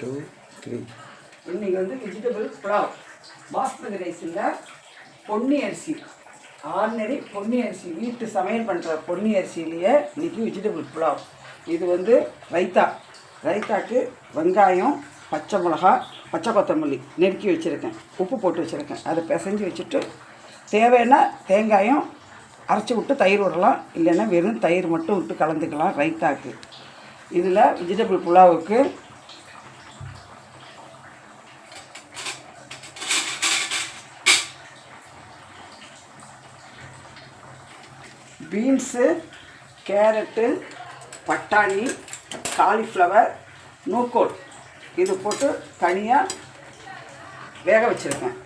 Two three இன்னைக்கு வந்து vegetable pulao basmati ரைஸில் பொன்னி அரிசி. ஆர்டினரி பொன்னி அரிசி வீட்டு சமையல் பண்ணுற பொன்னி அரிசியிலேயே இன்னைக்கு வெஜிடபிள் புலாவ் இது வந்து ரைத்தா. ரைத்தாக்கு வெங்காயம் பச்சை மிளகா பச்சை கொத்தமல்லி நெருக்கி வச்சுருக்கேன். உப்பு போட்டு வச்சுருக்கேன். அதை பிசைஞ்சு வச்சுட்டு தேவைன்னா தேங்காயும் அரைச்சி விட்டு தயிர் விடலாம் இல்லைன்னா வெறும் தயிர் மட்டும் விட்டு கலந்துக்கலாம் ரைத்தாக்கு. இதில் வெஜிடபிள் புலாவுக்கு பீன்ஸு கேரட்டு பட்டாணி காலிஃப்ளவர் நூக்கோல் இது போட்டு தனியாக வேக வச்சுருக்கேன்.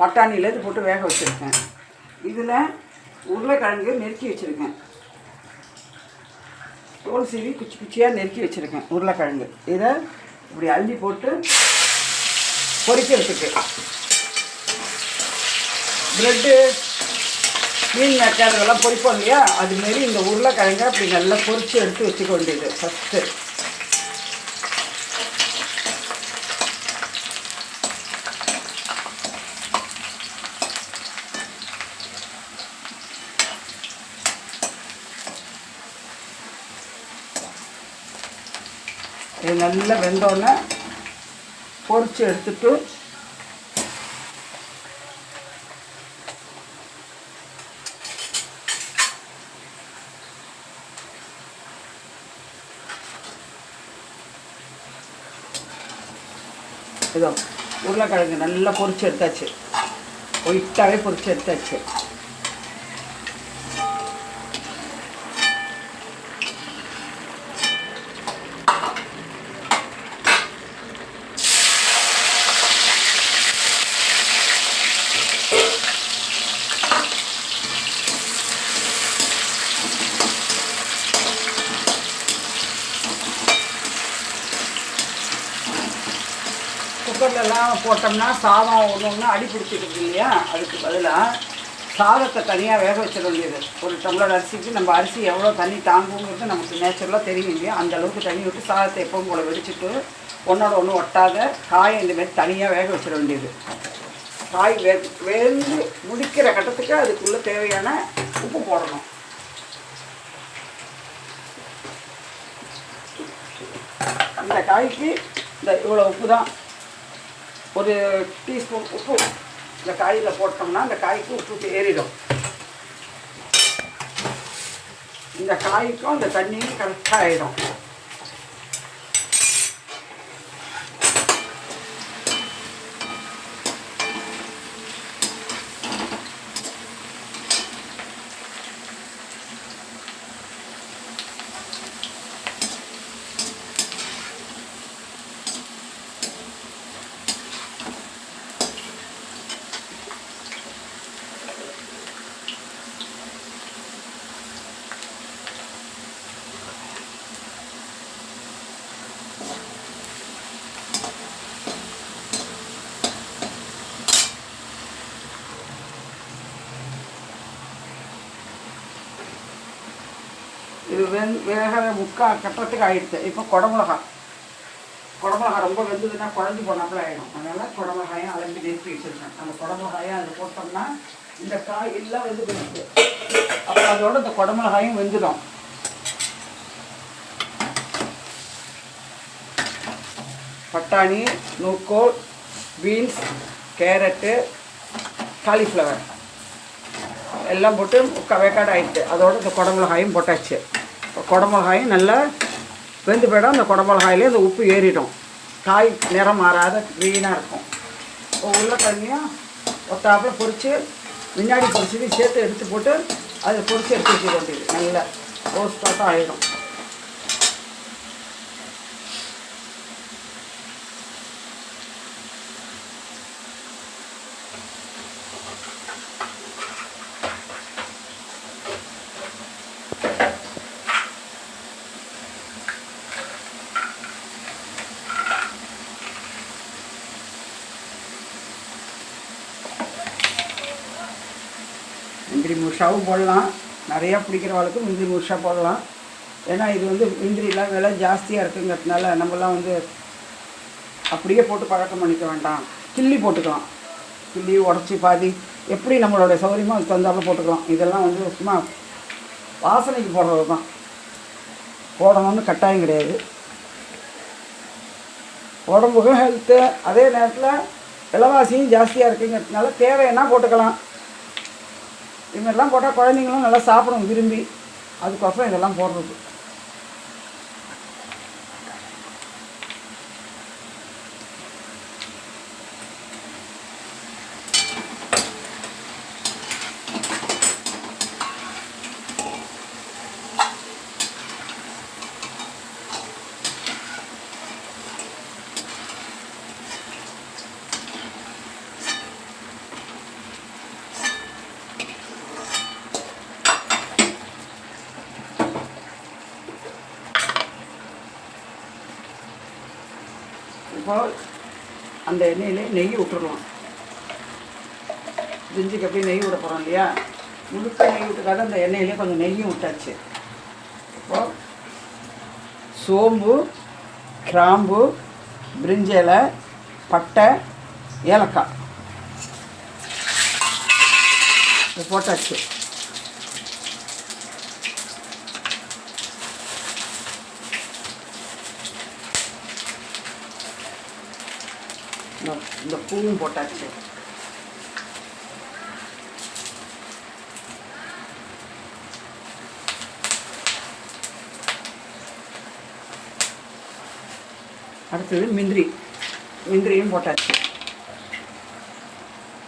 பட்டாணியில் இது போட்டு வேக வச்சுருக்கேன். இதில் உருளைக்கிழங்கு நெருக்கி வச்சுருக்கேன். தோல் சீவி குச்சி குச்சியாக நெருக்கி வச்சுருக்கேன் உருளைக்கிழங்கு. இதை இப்படி அள்ளி போட்டு பொறிக்கிறதுக்கு. ப்ரெட்டு மீன் மேக்கர் பொறிப்போம் பொரிப்போம் இல்லையா அதுமாரி இந்த உருளைக்கிழங்க அப்படி நல்லா பொரிச்சு எடுத்து வச்சுக்க வேண்டியது ஃபஸ்ட்டு இது நல்லா வெந்தோடனே பொறிச்சு எடுத்துட்டு இதோ உருளைக்கிழங்கு நல்லா பொறிச்சு எடுத்தாச்சு. ஒயிட்டாகவே பொறிச்சு எடுத்தாச்சு. குக்கர்லலாம் போட்டோம்னா சாதம் ஒன்று ஒன்று அடி பிடிச்சிக்கிறது இல்லையா? அதுக்கு பதிலாக சாதத்தை தனியாக வேக வச்சிட வேண்டியது. ஒரு டம்ளர் அரிசிக்கு நம்ம அரிசி எவ்வளோ தண்ணி தாங்குங்கிறது நமக்கு நேச்சுரலாக தெரியும் இல்லையா? அந்த அளவுக்கு தண்ணி விட்டு சாதத்தை எப்பவும் போல் வெடிச்சிட்டு ஒன்றோட ஒன்று ஒட்டாத காயை இந்தமாரி தனியாக வேக வச்சிட வேண்டியது. காய் வே வெந்து முடிக்கிற கட்டத்துக்கு அதுக்குள்ளே தேவையான உப்பு போடணும். இந்த காய்க்கு இந்த இவ்வளோ உப்பு தான் ஒரு டீஸ்பூன் உப்பு இந்த காயில் போட்டோம்னா அந்த காய்க்கு உப்பு ஏறிடும். இந்த காய்க்கும் அந்த தண்ணியும் கரெக்டாக ஆகிடும் இது வெந் வேக முக்கால் கட்டத்துக்கு ஆயிடுச்சு. இப்போ குடமிளகா. குடமிளகா ரொம்ப வெந்ததுன்னா குழஞ்சி போனாப்புல ஆகிடும் அதனால் குடமிளகாயும் அலம்பி நிறுத்தி வச்சுருக்கேன். அந்த குடமிளகாயும் அதில் போட்டோம்னா இந்த காய் எல்லாம் வெந்து போயிடுச்சு. அப்போ அதோட இந்த குடமிளகாயும் வெந்துடும். பட்டாணி நூக்கோல் பீன்ஸ் கேரட்டு காலிஃப்ளவர். எல்லாம் போட்டு முக்கால் வேக்காடு ஆகிட்டு அதோட இந்த குடமிளகாயும் போட்டாச்சு. குடமிளகாயும் நல்லா வெந்து போயிடும். அந்த குடமிளகாயிலே அந்த உப்பு ஏறிடும். காய் நிறம் மாறாத க்ரீனாக இருக்கும். இப்போ உருளைக்கிழங்கையும் ஒத்தாப்பில் பொரித்து முன்னாடி பொரிச்சது சேர்த்து எடுத்து போட்டு அதை பொரித்து எடுத்து வச்சுக்க வேண்டியது. நல்லா ரோஸ்டாட்டம் ஆகிடும் முந்திரி முழுசாவும் போடலாம். நிறையா பிடிக்கிறவளுக்கு முந்திரி முழுசாக போடலாம். ஏன்னா இது வந்து முந்திரிலாம் விலை ஜாஸ்தியாக இருக்குங்கிறதுனால நம்மலாம் வந்து அப்படியே போட்டு பழக்கம் பண்ணிக்க வேண்டாம். கிள்ளி போட்டுக்கலாம். கிள்ளி உடச்சி பாதி எப்படி நம்மளோட சௌகரியமோ அதுக்கு தந்தாலும் போட்டுக்கலாம். இதெல்லாம் வந்து சும்மா வாசனைக்கு போடுறது தான். போடணும்னு கட்டாயம் கிடையாது. உடம்புக்கும் ஹெல்த்து அதே நேரத்தில் விலைவாசியும் ஜாஸ்தியாக இருக்குங்கிறதுனால தேவைன்னா போட்டுக்கலாம். இது மாதிரிலாம் போட்டால் குழந்தைங்களும் நல்லா சாப்பிடும் விரும்பி. அதுக்கோசரம் இதெல்லாம் போடுறது. இப்போ அந்த எண்ணெயிலே நெய் விட்டுருவோம் பிரிஞ்சுக்கு அப்படியே நெய் விட போகிறோம் இல்லையா? முழுக்க நெய் விட்டுக்காக அந்த எண்ணெயிலே கொஞ்சம் நெய்யும் விட்டாச்சு இப்போது சோம்பு கிராம்பு பிரிஞ்சலை பட்டை ஏலக்காய். போட்டாச்சு இந்த இந்த பூவும் போட்டாச்சு. அடுத்தது முந்திரி. முந்திரியும் போட்டாச்சு.